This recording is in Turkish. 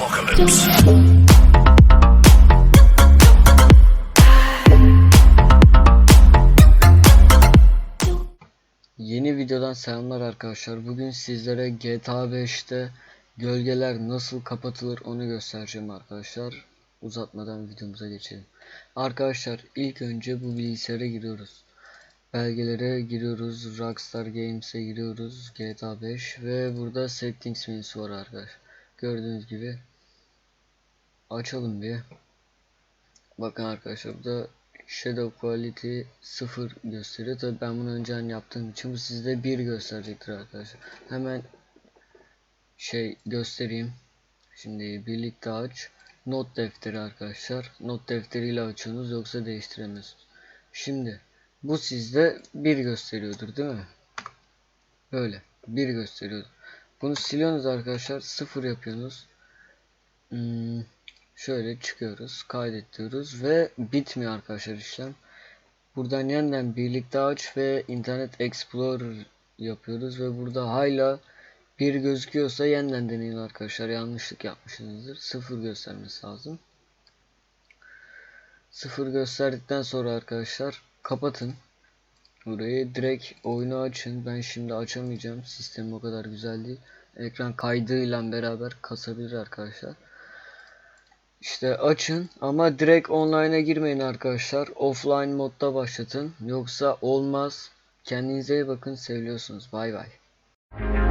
apocalypse. Yeni videodan selamlar arkadaşlar. Bugün sizlere GTA 5'te gölgeler nasıl kapatılır onu göstereceğim arkadaşlar. Uzatmadan videomuza geçelim. Arkadaşlar ilk önce bu bilgisayara giriyoruz. Belgelere giriyoruz. Rockstar Games'e giriyoruz. GTA 5 ve burada settings menüsü var arkadaşlar. Gördüğünüz gibi açalım bir. Bakın arkadaşlar burada Shadow Quality 0 gösteriyor. Tabi ben bunu önceden yaptığım için bu sizde 1 gösterecektir arkadaşlar. Hemen şey göstereyim. Şimdi birlikte aç. Not defteri arkadaşlar. Not defteriyle açıyorsunuz yoksa değiştiremiyorsunuz. Şimdi bu sizde 1 gösteriyordur değil mi? Böyle 1 gösteriyordur. Bunu siliyorsunuz arkadaşlar. 0 yapıyorsunuz. Hmm, Şöyle çıkıyoruz, kaydet diyoruz ve bitmiyor arkadaşlar işlem. Buradan yeniden birlikte aç ve Internet Explorer yapıyoruz ve burada hala bir gözüküyorsa yeniden deneyin arkadaşlar. Yanlışlık yapmışsınızdır. Sıfır göstermesi lazım. Sıfır gösterdikten sonra arkadaşlar kapatın. Burayı direkt oyunu açın. Ben şimdi açamayacağım. Sistem o kadar güzel değil. Ekran kaydıyla beraber kasabilir arkadaşlar. İşte açın ama direkt online'a girmeyin arkadaşlar. Offline modda başlatın. Yoksa olmaz. Kendinize iyi bakın. Seviyorsunuz. Bay bay.